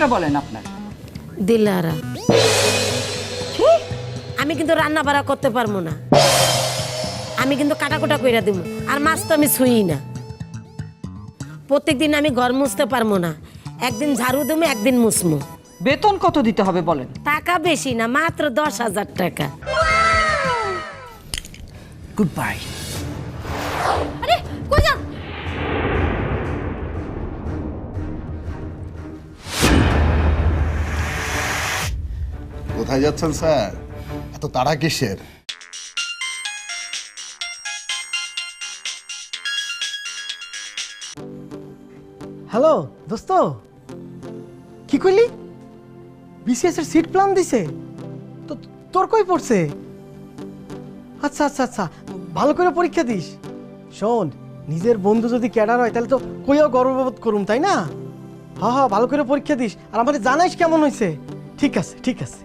নামটা বলেন আপনার। দিলারা। আমি কিন্তু রান্না বাড়া করতে পারব না। আমি কিন্তু কাটাকুটা কইরা দিব আর মাছ তো আমি ছুঁই না। প্রত্যেকদিন আমি ঘর মুছতে পারব না। একদিন ঝাড়ু দেবো একদিন মুসমু বেতন কত দিতে হবে বলেন? টাকা বেশি না মাত্র দশ হাজার টাকা। গুড বাই আরে কই যান? কোথায় যাচ্ছেন, স্যার? এত তাড়া কিসের? হ্যালো, দোস্ত। কি কইলি বিসিএস এর সিট প্ল্যান দিছে। তো তোর কই পড়ছে? আচ্ছা আচ্ছা আচ্ছা ভালো করে পরীক্ষা দিস। শোন, নিজের বন্ধু যদি ক্যাডার হয়, তাহলে তো কইও গর্ববোধ করুম, তাই না? হা হা, ভালো করে পরীক্ষা দিস। আর আমাদের জানাইস কেমন হয়েছে ঠিক আছে ঠিক আছে।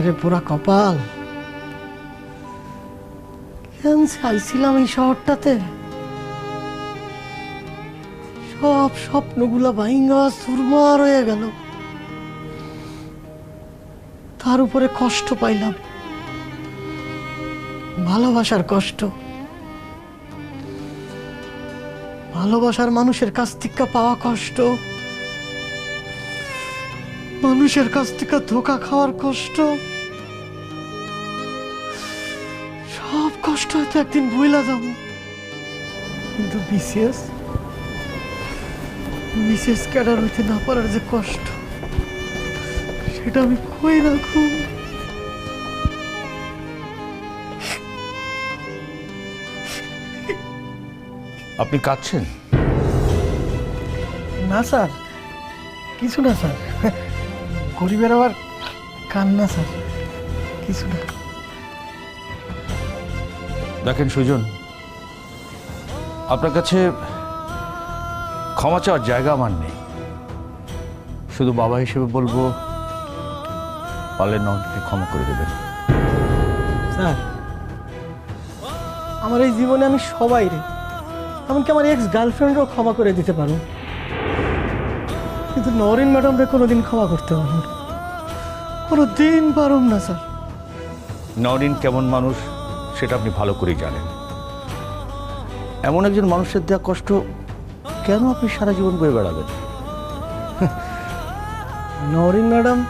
আরে পুরা কপাল। কেন চাইছিলাম এই শহরটাতে? সব স্বপ্নগুলা ভাইঙ্গা সুরমার হয়ে গেল। তার উপরে কষ্ট পাইলাম। ভালোবাসার কষ্ট। ভালোবাসার মানুষের কাছ থেকে পাওয়া কষ্ট। মানুষের কাছ থেকে ধোকা খাওয়ার কষ্ট? সব কষ্ট হয়তো একদিন ভুলা যাব। কিন্তু বিশেষ বিশেষ ক্যাডার হইতে না পারার যে কষ্ট সেটা আমি কই রাখুন আপনি কাঁদছেন? না স্যার কিছু না স্যার। গরিবের আবার কান্না স্যার। কিছু না। দেখেন সুজন আপনার কাছে ক্ষমা চাওয়ার জায়গা আমার নেই। শুধু বাবা হিসেবে বলব পারলে ননকে ক্ষমা করে দেবেন। স্যার আমার এই জীবনে আমি সবাই রে। এমনকি আমার এক্স গার্লফ্রেন্ডও ক্ষমা করে দিতে পারো। কিন্তু নরেন ম্যাডামরে কোনোদিন ক্ষমা করতে পারব না। কোনো দিন পারুম না স্যার। নরিন কেমন মানুষ সেটা আপনি ভালো করেই জানেন। এমন একজন মানুষের দেওয়া কষ্ট কেন আপনি সারা জীবন বয়ে বেড়াবেন? নরিন ম্যাডাম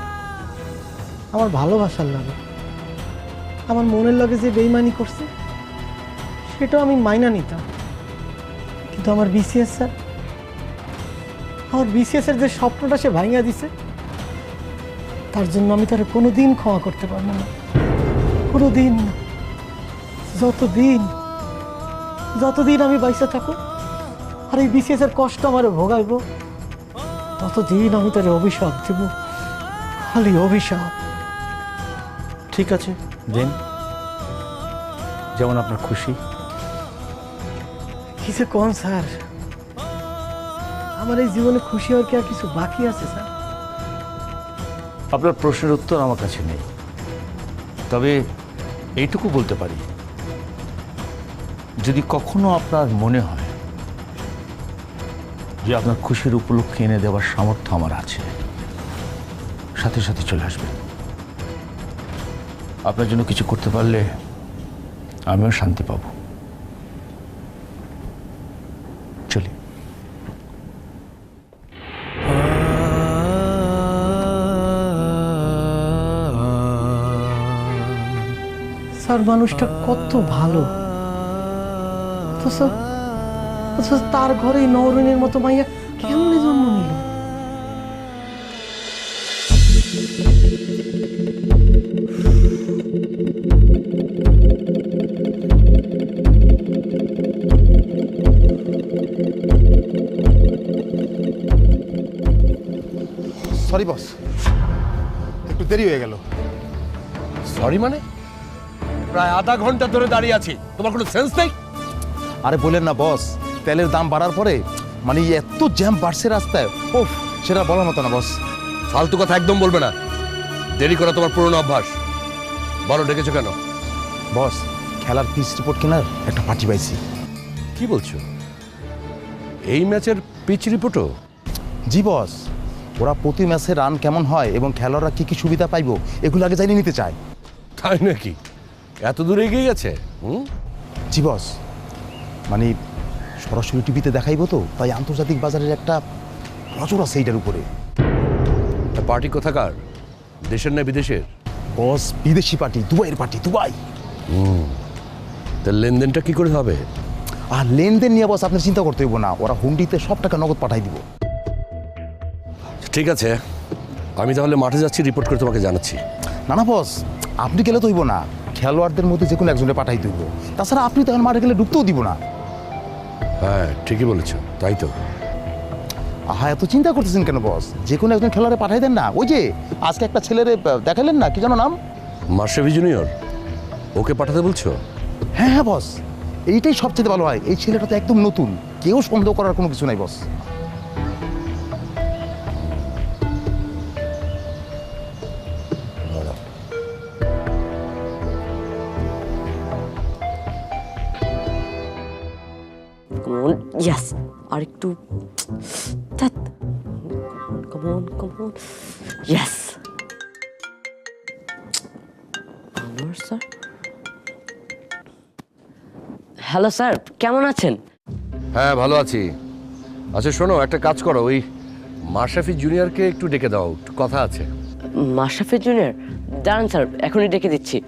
আমার ভালোবাসার লাগে। আমার মনের লাগে যে বেইমানি করছে সেটাও আমি মাইনা নিতাম। কিন্তু আমার বিসিএস স্যার আমার বিসিএস এর যে স্বপ্নটা সে ভাঙিয়া দিছে তার জন্য আমি তার কোনো দিন ক্ষমা করতে পারব না। কোনোদিন না যতদিন যতদিন আমি বাইসে থাকো আর এই বিসিএস এর কষ্ট আমার ভোগাইবো ততদিন আমি তার অভিশাপ দেব খালি অভিশাপ। ঠিক আছে? দেন যেমন আপনার খুশি। কি যে কোন স্যার। আমার এই জীবনে খুশি হওয়ার কি আর কিছু বাকি আছে, স্যার? আপনার প্রশ্নের উত্তর আমার কাছে নেই। তবে এইটুকু বলতে পারি। যদি কখনো আপনার মনে হয় যে আপনার খুশির উপলক্ষে এনে দেওয়ার সামর্থ্য আমার আছে, সাথে সাথে চলে আসবেন। আপনার জন্য কিছু করতে পারলে আমিও শান্তি পাব। স্যার মানুষটা কত ভালো। অথচ অথচ তার ঘরে নৌরনের মতো মাইয়া কেমনে জন্ম নিল? সরি বস একটু দেরি হয়ে গেল। সরি মানে? প্রায় আধা ঘণ্টা ধরে দাঁড়িয়ে আছি। তোমার কোনো সেন্স নেই? আরে বলেন না বস তেলের দাম বাড়ার পরে মানে এত জ্যাম বাড়ছে রাস্তায় ওফ সেটা বলার মতো না বস ফালতু কথা একদম বলবে না। দেরি করা তোমার পুরনো অভ্যাস। বলো ডেকেছো কেন? বস খেলার পিচ রিপোর্ট কেনার একটা পার্টি পাইছি। কি বলছো? এই ম্যাচের পিচ রিপোর্টও জি বস ওরা প্রতি ম্যাচে রান কেমন হয় এবং খেলোয়াড়রা কি কি সুবিধা পাইবো এগুলো আগে জানিয়ে নিতে চায়। তাই নাকি? এত দূরে এগিয়ে গেছে? হুম? জি বস। মানে সরাসরি টিভিতে দেখাইবো তো তাই আন্তর্জাতিক বাজারের একটা নজর আছে এইটার উপরে। পার্টি কোথাকার? দেশের না বিদেশের? বস বিদেশি পার্টি দুবাইয়ের পার্টি দুবাই। তা লেনদেনটা কি করে হবে? আর লেনদেন নিয়ে বস আপনার চিন্তা করতে হইব না ওরা হুন্ডিতে সব টাকা নগদ পাঠাই দিব। ঠিক আছে আমি তাহলে মাঠে যাচ্ছি রিপোর্ট করে তোমাকে জানাচ্ছি। না না বস আপনি গেলে তো হইব না। খেলোয়াড়দের মধ্যে যে কোনো একজনে পাঠাই দিব। তাছাড়া আপনি তখন মাঠে গেলে ঢুকতেও দিব না। হ্যাঁ ঠিকই বলেছ তাই তো। আহা এত চিন্তা করতেছেন কেন বস? যে কোনো একজন খেলোয়াড়ে পাঠাই দেন না। ওই যে আজকে একটা ছেলেরে দেখালেন না? কি যেন নাম? মার্শেভি জুনিয়র। ওকে পাঠাতে বলছো? হ্যাঁ হ্যাঁ বস। এইটাই সবচেয়ে ভালো হয়। এই ছেলেটা তো একদম নতুন। কেউ সন্দেহ করার কোনো কিছু নাই বস। আর একটু ধ্যাৎ কমন কমন ইয়াস আমার স্যার হ্যালো স্যার কেমন আছেন? হ্যাঁ ভালো আছি। আচ্ছা শোনো একটা কাজ করো। ওই মার্শাফি জুনিয়রকে একটু ডেকে দাও। একটু কথা আছে। মাশরাফি জুনিয়র? দাঁড়ান স্যার এখনই ডেকে দিচ্ছি।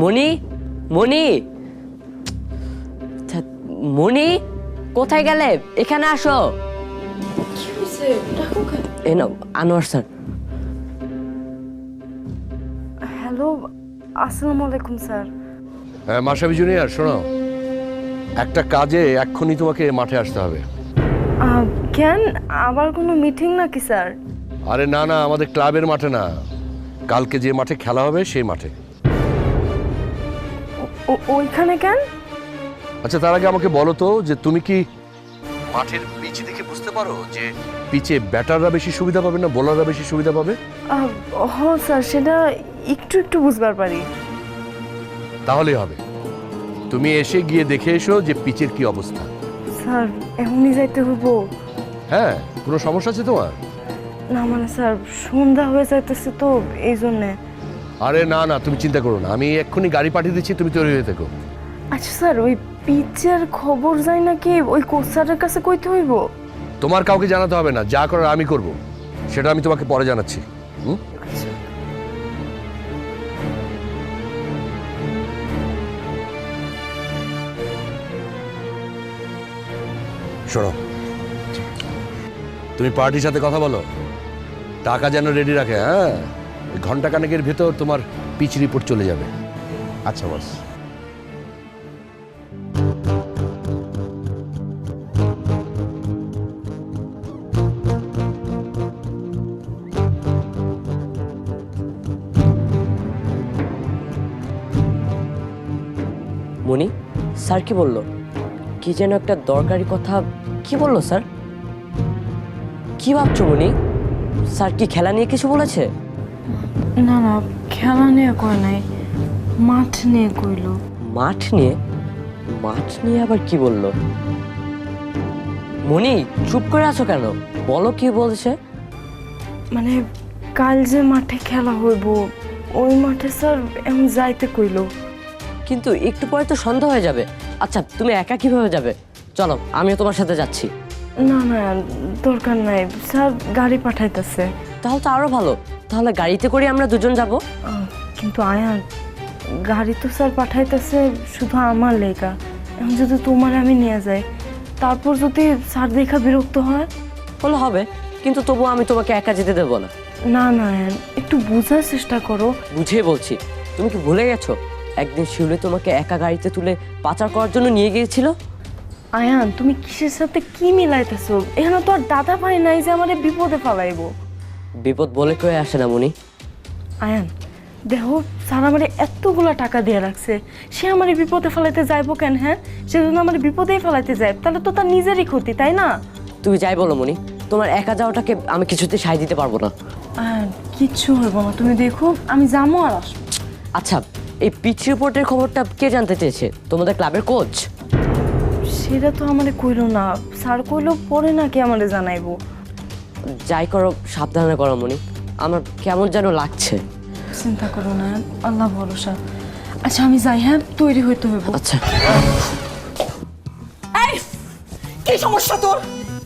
মণি? মণি? মণি? কোথায় গেলে? এখানে আসো। এ নাও আনোয়ার স্যার। হ্যালো আসসালামু আলাইকুম স্যার। হ্যাঁ মার্শাফি জুনিয়র শোনো। একটা কাজে এক্ষুনি তোমাকে মাঠে আসতে হবে। কেন? আবার কোনো মিটিং নাকি স্যার? আরে না না আমাদের ক্লাবের মাঠে না। কালকে যে মাঠে খেলা হবে সেই মাঠে। ও- ওইখানে কেন? আচ্ছা তার আগে আমাকে বলো তো যে তুমি কি মাঠের পিচ দেখে বুঝতে পারো যে পিচে ব্যাটাররা বেশি সুবিধা পাবে না বোলাররা বেশি সুবিধা পাবে? আহ, হ স্যার সেটা একটু একটু বুঝবার পারি। তাহলেই হবে। তুমি এসে গিয়ে দেখে এসো যে পিচের কি অবস্থা। স্যার এমনি যাইতে হইব। হ্যাঁ কোনো সমস্যা আছে তোমার? না মানে স্যার সন্ধ্যা হয়ে যাইতেছে তো এই জন্যে। আরে না না তুমি চিন্তা করো না। আমি এক্ষুনি গাড়ি পাঠিয়ে দিচ্ছি তুমি তৈরি হয়ে থেকো। আচ্ছা স্যার ওই পিচের খবর যায় নাকি? ওই কোচ স্যারের কাছে কইতে হইব। তোমার কাউকে জানাতে হবে না, যা করার আমি করব। সেটা আমি তোমাকে পরে জানাচ্ছি, হুম? শোনো, তুমি পার্টির সাথে কথা বলো। টাকা যেন রেডি রাখে হ্যাঁ? ঘণ্টা কানেকের ভেতর তোমার পিচ রিপোর্ট চলে যাবে। আচ্ছা বস। মনি স্যার কি বলল? কি যেন একটা দরকারি কথা কি বলল স্যার? কি ভাবছ মনি স্যার কি খেলা নিয়ে কিছু বলেছে? না না খেলা নিয়ে কয় নাই মাঠ নিয়ে কইলো। মাঠ নিয়ে? মাঠ নিয়ে আবার কি বলল? মনি চুপ করে আছো কেন? বলো কি বলছে? মানে কাল যে মাঠে খেলা হইব ওই মাঠে স্যার এমন যাইতে কইলো। কিন্তু একটু পরে তো সন্ধ্যা হয়ে যাবে। আচ্ছা তুমি একা কীভাবে যাবে? চলো আমিও তোমার সাথে যাচ্ছি। না না দরকার নাই। স্যার গাড়ি পাঠাইতেছে। তাহলে তো আরও ভালো। তাহলে গাড়িতে করে আমরা দুজন যাব। কিন্তু আয়ান গাড়ি তো স্যার পাঠাইতেছে শুধু আমার লেগা। এখন যদি তোমার আমি নিয়ে যাই তারপর যদি স্যার দেখা বিরক্ত হয়? বলে হবে কিন্তু তবুও আমি তোমাকে একা যেতে দেবো না। না না একটু বোঝার চেষ্টা করো। বুঝিয়ে বলছি তুমি কি ভুলে গেছো? একদিন শিউলে তোমাকে একা গাড়িতে তুলে পাচার করার জন্য নিয়ে গিয়েছিল? আয়ান তুমি কিসের সাথে কি মিলাইতেছো? এখানে তো আর দাদা ভাই নাই যে আমার বিপদে ফেলাইবো। বিপদ বলে কয়ে আসে না মনি। আয়ান দেহ স্যার আমার এতগুলা টাকা দিয়ে রাখছে। সে আমার বিপদে ফেলাইতে যাইবো কেন হ্যাঁ? সে যদি আমার বিপদেই ফেলাইতে যায় তাহলে তো তার নিজেরই ক্ষতি তাই না? তুমি যাই বলো মনি। তোমার একা যাওয়াটাকে আমি কিছুতে সায় দিতে পারব না। আয়ান কিচ্ছু হইব না। তুমি দেখো আমি যাব আর আসব। আচ্ছা এই পিচ রিপোর্টের খবরটা কে জানতে চেয়েছে? তোমাদের ক্লাবের কোচ সেটা তো আমারে কইলো না। স্যার কইলো পরে নাকি আমারে জানাইবো। যাই করো সাবধানে করো মনি। আমার কেমন যেন লাগছে। চিন্তা করো না আল্লাহ ভরসা। আচ্ছা আমি যাই হ্যাঁ? তৈরি হইতে হইব। আচ্ছা। এই কি সমস্যা তোর?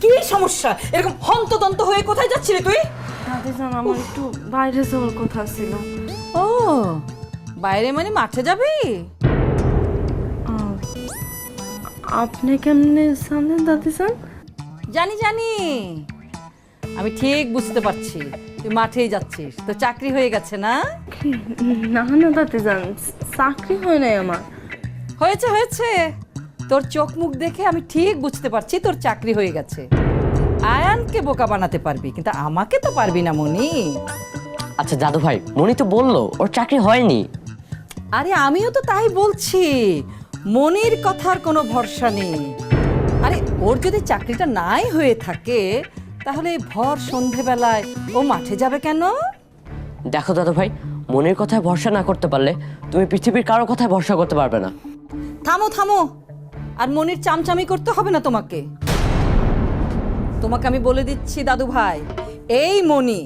কি সমস্যা? এরকম হন্তদন্ত হয়ে কোথায় যাচ্ছিলি তুই? দাদি জান আমার একটু বাইরে যাওয়ার কথা ছিল। ও বাইরে মানে মাঠে যাবি? আপনি কেমনে জানেন দাদি জান জানি জানি। আমি ঠিক বুঝতে পারছি। তুই মাঠেই যাচ্ছিস। তো চাকরি হয়ে গেছে না? না না দাদি জান চাকরি হয় নাই আমার। হয়েছে হয়েছে। তোর চোখ মুখ দেখে আমি ঠিক বুঝতে পারছি তোর চাকরি হয়ে গেছে। আয়ানকে বোকা বানাতে পারবি কিন্তু আমাকে তো পারবি না মনি। আচ্ছা দাদু ভাই মনি তো বলল ওর চাকরি হয়নি। আরে আমিও তো তাই বলছি। মনির কথার কোনো ভরসা নেই। আরে ওর যদি চাকরিটা নাই হয়ে থাকে তাহলে ভর সন্ধেবেলায় ও মাঠে যাবে কেন? দেখো দাদু ভাই মনের কথায় ভরসা না করতে পারলে তুমি পৃথিবীর কারও কথায় ভরসা করতে পারবে না। থামো থামো। আর মনির চামচামি করতে হবে না তোমাকে। তোমাকে আমি বলে দিচ্ছি দাদু ভাই এই মনি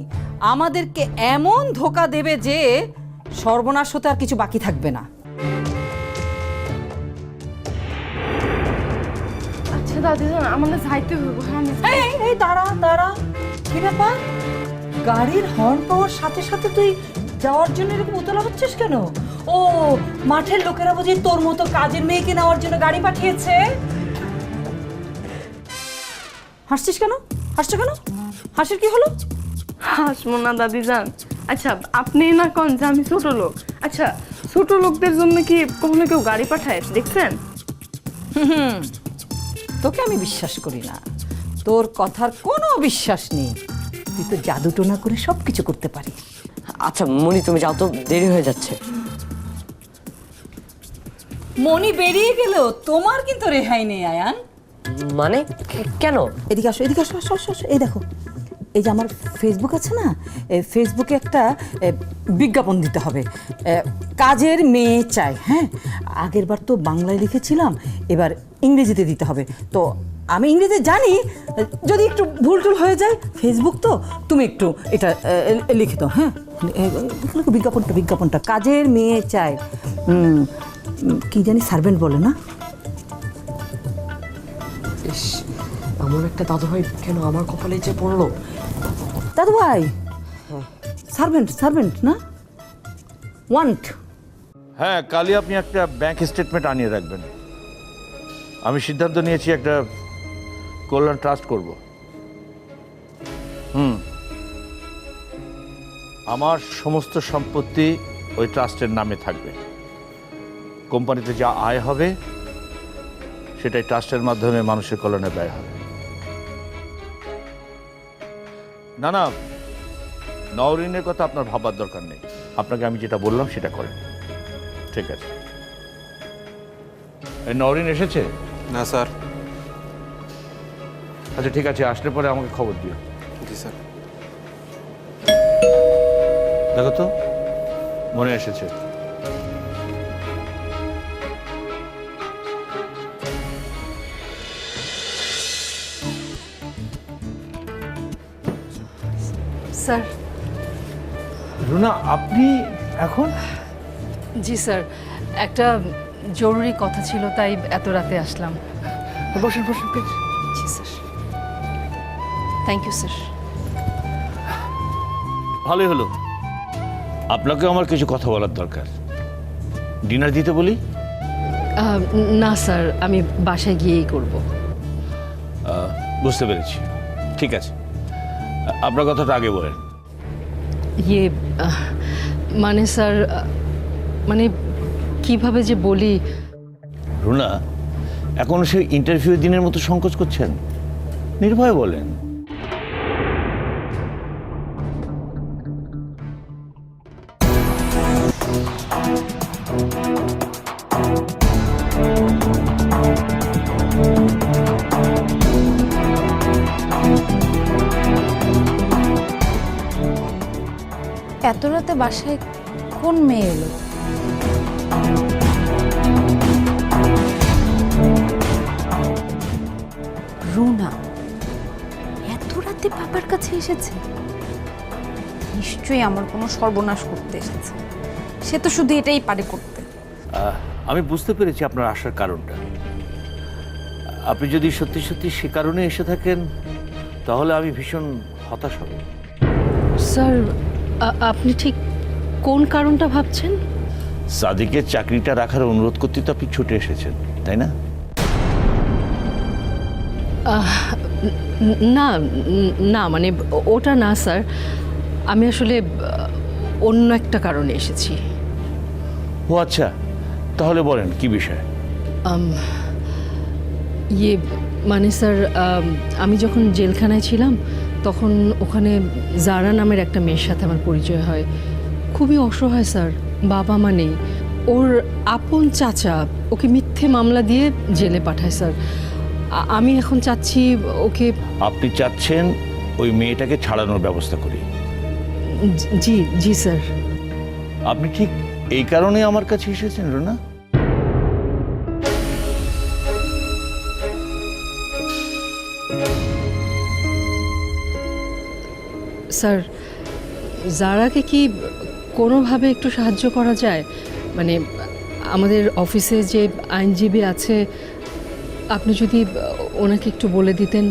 আমাদেরকে এমন ধোকা দেবে যে সর্বনাশ হতে আর কিছু বাকি থাকবে না। আচ্ছা দাদিজন আমাদের যাইতে হ্যাঁ আমি এই এই, এই দাঁড়া দাঁড়া। কি ব্যাপার? গাড়ির হর্ন পাওয়ার সাথে সাথে তুই যাওয়ার জন্য এরকম উতলা হচ্ছিস কেন? ও মাঠের লোকেরা বুঝি তোর মতো কাজের মেয়েকে নেওয়ার জন্য গাড়ি পাঠিয়েছে? হাসছিস কেন? হাসছো কেন? হাসির কি হলো? হাসমো না দাদি যান আচ্ছা আপনি না কোন যে আমি ছোট লোক। আচ্ছা ছোট লোকদের জন্য কি কখনো কেউ গাড়ি পাঠায়? দেখছেন? তোকে আমি বিশ্বাস করি না। তোর কথার কোনো বিশ্বাস নেই। তুই তো জাদু টোনা করে সব কিছু করতে পারিস আচ্ছা মনি তুমি যাও তো দেরি হয়ে যাচ্ছে। মনি বেরিয়ে গেল তোমার কিন্তু রেহাই নেই আয়ান। মানে কেন? এদিকে আসো এদিকে আসো আসো আসো আসো, এই দেখো। এই যে আমার ফেসবুক আছে না ফেসবুকে একটা বিজ্ঞাপন দিতে হবে। কাজের মেয়ে চাই হ্যাঁ? আগের বার তো বাংলায় লিখেছিলাম এবার ইংরেজিতে দিতে হবে। তো আমি ইংরেজি জানি যদি একটু ভুল টুল হয়ে যায় ফেসবুক তো তুমি একটু এটা এ, লিখে দাও হ্যাঁ? বিজ্ঞাপনটা বিজ্ঞাপনটা? কাজের মেয়ে চাই। কি জানি সার্ভেন্ট বলে না? এমন একটা দাদু ভাই কেন আমার কপালে যে পড়ল? দাদু ভাই সার্ভেন্ট সার্ভেন্ট, না? ওয়ান্ট। হ্যাঁ কালই আপনি একটা ব্যাংক স্টেটমেন্ট আনিয়ে রাখবেন। আমি সিদ্ধান্ত নিয়েছি একটা কল্যাণ ট্রাস্ট করব। হুম। আমার সমস্ত সম্পত্তি ওই ট্রাস্টের নামে থাকবে। কোম্পানিতে যা আয় হবে, সেটাই ট্রাস্টের মাধ্যমে মানুষের কল্যাণে ব্যয় হবে। না না। নওরিনের কথা আপনার ভাবার দরকার নেই। আপনাকে আমি যেটা বললাম সেটা করেন। ঠিক আছে। নওরিন এসেছে? না স্যার। আচ্ছা ঠিক আছে আসলে পরে আমাকে খবর দিও। জি স্যার। দেখো তো মনে এসেছে। স্যার। রুনা আপনি এখন? জি স্যার। একটা জরুরি কথা ছিল তাই এত রাতে আসলাম। বসেন বসেন প্লিজ। জি স্যার। Thank you sir. ভালোই হলো। আপনাকে আমার কিছু কথা বলার দরকার। ডিনার দিতে বলি? না স্যার। আমি বাসায় গিয়েই করব। বুঝতে পেরেছি। ঠিক আছে। আপনার কথাটা আগে বলেন। ইয়ে মানে স্যার মানে কীভাবে যে বলি? রুনা এখন সে ইন্টারভিউ দিনের মতো সংকোচ করছেন? নির্ভয় বলেন। রাতে বাসায় কোন মেয়ে এলো? রুনা এত রাতে বাবার কাছে এসেছে? নিশ্চয়ই আমার কোনো সর্বনাশ করতে এসেছে। সে তো শুধু এটাই পারে করতে। আমি বুঝতে পেরেছি আপনার আসার কারণটা। আপনি যদি সত্যি সত্যি সে কারণে এসে থাকেন তাহলে আমি ভীষণ হতাশ হব। স্যার আপনি ঠিক কোন কারণটা ভাবছেন? সাদিকের চাকরিটা রাখার অনুরোধ করতে তো আপনি ছুটে এসেছেন তাই না? না না মানে ওটা না স্যার। আমি আসলে অন্য একটা কারণে এসেছি। ও আচ্ছা। তাহলে বলেন কি বিষয়? ইয়ে মানে স্যার আমি যখন জেলখানায় ছিলাম তখন ওখানে জারা নামের একটা মেয়ের সাথে আমার পরিচয় হয়। খুবই অসহায় স্যার। বাবা মা নেই। ওর আপন চাচা ওকে মিথ্যে মামলা দিয়ে জেলে পাঠায় স্যার। আমি এখন চাচ্ছি ওকে আপনি চাচ্ছেন ওই মেয়েটাকে ছাড়ানোর ব্যবস্থা করি? জি- জি স্যার। আপনি ঠিক এই কারণে আমার কাছে এসেছেন রোনা। স্যার, জারাকে কি কোনোভাবে একটু সাহায্য করা যায়? মানে আমাদের অফিসে যে আইনজীবী আছে, আপনি যদি ওনাকে একটু বলে দিতেন।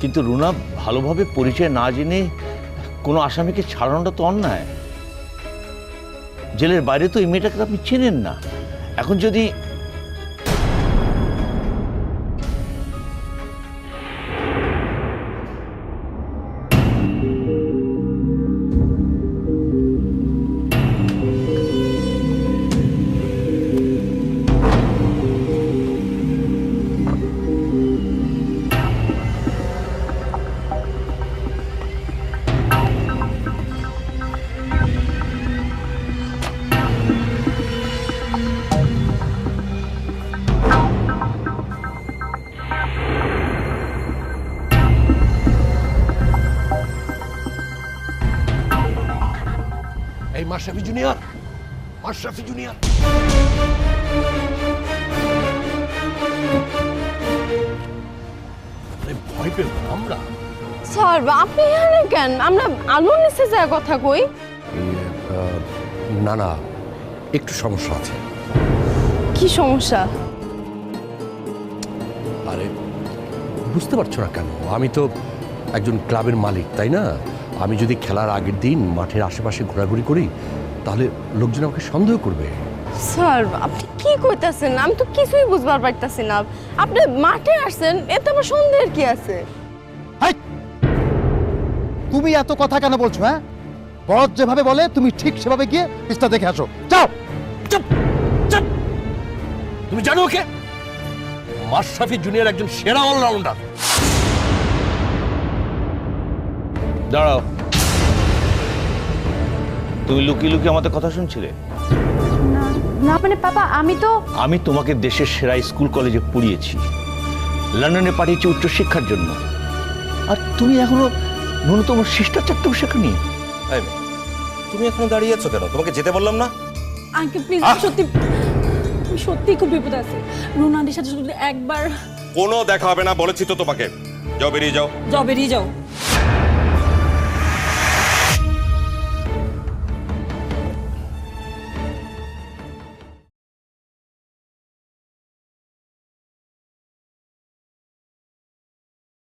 কিন্তু রুনা, ভালোভাবে পরিচয় না জেনে কোনো আসামিকে ছাড়ানোটা তো অন্যায়। জেলের বাইরে তো এই মেয়েটাকে আপনি চেনেন না। এখন যদি মাশরাফি জুনিয়র মাশরাফি জুনিয়র আরে ভয় না, আমরা। স্যার আপনি এখানে কেন? আমরা আলোর নিচে যায় কথা কই। না না একটু সমস্যা আছে। কি সমস্যা? আরে বুঝতে পারছ না কেন? আমি তো একজন ক্লাবের মালিক তাই না? আমি যদি খেলার আগের দিন মাঠের আশেপাশে ঘোরাঘুরি করি তাহলে লোকজন আমাকে সন্দেহ করবে। স্যার আপনি কি কইতাছেন? আমি তো কিছুই বুঝবার পারতাছি না। আপনি মাঠে আসছেন এতে আমার সন্দেহের কি আছে! তুমি এত কথা কেন বলছো হ্যাঁ? বড় যেভাবে বলে তুমি ঠিক সেভাবে গিয়ে পিসটা দেখে আসো। যাও! চুপ! চুপ! তুমি জানো ওকে? মাশরাফি জুনিয়র একজন সেরা অলরাউন্ডার দাঁড়াও। তুমি লুকিয়ে লুকিয়ে আমাদের কথা শুনছিলে? না মানে পাপা আমি তো আমি তোমাকে দেশের সেরা স্কুল কলেজে পড়িয়েছি। লন্ডনে পাঠিয়েছি উচ্চশিক্ষার জন্য। আর তুমি এখনও ন্যূনতম শিষ্টাচারটুকু শেখনি। তুমি এখনও দাঁড়িয়ে আছো কেন? তোমাকে যেতে বললাম না? আঙ্কেল প্লিজ সত্যি আমি সত্যি খুব বিপদ আছে। সাথে একবার কোনো দেখা হবে না বলেছি তো তোমাকে। যাও বেরিয়ে যাও। যাও বেরিয়ে যাও।